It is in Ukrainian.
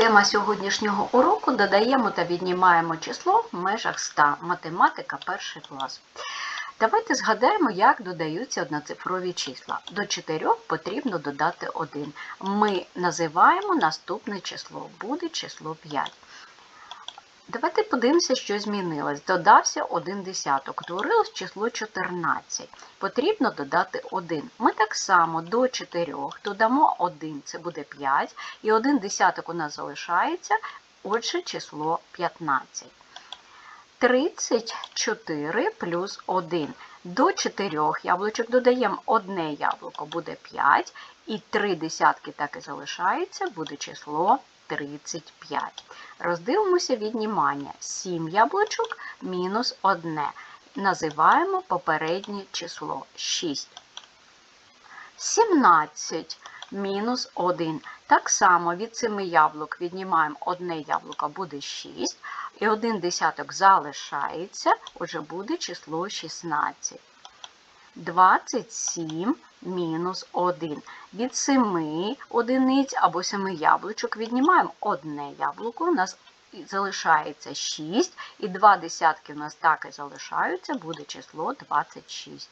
Тема сьогоднішнього уроку додаємо та віднімаємо число в межах 100. Математика перший клас. Давайте згадаємо, як додаються одноцифрові числа. До 4 потрібно додати 1. Ми називаємо наступне число. Буде число 5. Давайте подивимося, що змінилось. Додався один десяток, утворилось число 14. Потрібно додати 1. Ми так само до 4 додамо 1, це буде 5, і 1 десяток у нас залишається, отже, число 15. 34 плюс 1. До 4 яблучок додаємо одне яблуко, буде 5, і 3 десятки так і залишається, буде число 35. Роздивимося віднімання. 7 яблучок мінус 1. Називаємо попереднє число 6. 17 мінус 1. Так само від 7 яблук віднімаємо одне яблуко, буде 6. І один десяток залишається, отже буде число 16. 27 мінус 1. Від 7 одиниць або 7 яблучок віднімаємо одне яблуко, у нас залишається 6, і 2 десятки у нас так і залишаються, буде число 26.